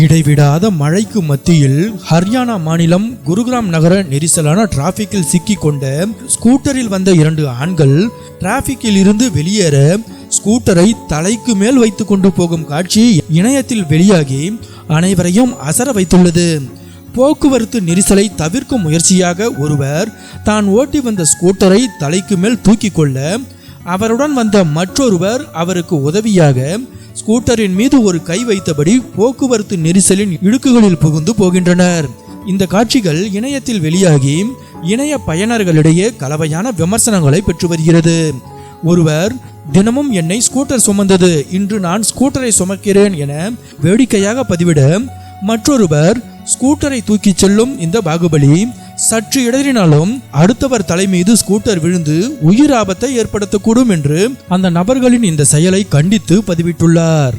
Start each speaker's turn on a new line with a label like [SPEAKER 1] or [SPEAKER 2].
[SPEAKER 1] இடைவிடாத மழைக்கு மத்தியில் ஹரியானா மாநிலம் குருகிராம் நகர நெரிசலான டிராபிக்கில் சிக்கி கொண்ட ஸ்கூட்டரில் வந்த இரண்டு ஆண்கள் டிராபிக்கில் இருந்து வெளியேற ஸ்கூட்டரை தலைக்கு மேல் வைத்து கொண்டு போகும் காட்சி இணையத்தில் வெளியாகி அனைவரையும் அசர வைத்துள்ளது. போக்குவரத்து நெரிசலை தவிர்க்கும் முயற்சியாக ஒருவர் தான் ஓட்டி வந்த ஸ்கூட்டரை தலைக்கு மேல் தூக்கி கொள்ள அவருடன் வந்த மற்றொருவர் அவருக்கு உதவியாக ஸ்கூட்டரின் மீது ஒரு கை வைத்தபடி போக்குவரத்து நெரிசலின் இடுக்குகளில் புகுந்து போகின்றனர். இந்த காட்சிகள் இணையத்தில் வெளியாகி இணைய பயனர்களிடையே கலவையான விமர்சனங்களை பெற்று வருகிறது. ஒருவர் தினமும் என்னை ஸ்கூட்டர் சுமந்தது இன்று நான் ஸ்கூட்டரை சுமக்கிறேன் என வேடிக்கையாக பதிவிட மற்றொருவர் ஸ்கூட்டரை தூக்கிச் செல்லும் இந்த பாகுபலி சற்று இடறினாலும் அடுத்தவர் தலை மீது ஸ்கூட்டர் விழுந்து உயிர் ஆபத்தை ஏற்படுத்தக்கூடும் என்று அந்த நபர்களின் இந்த செயலை கண்டித்து பதிவிட்டுள்ளார்.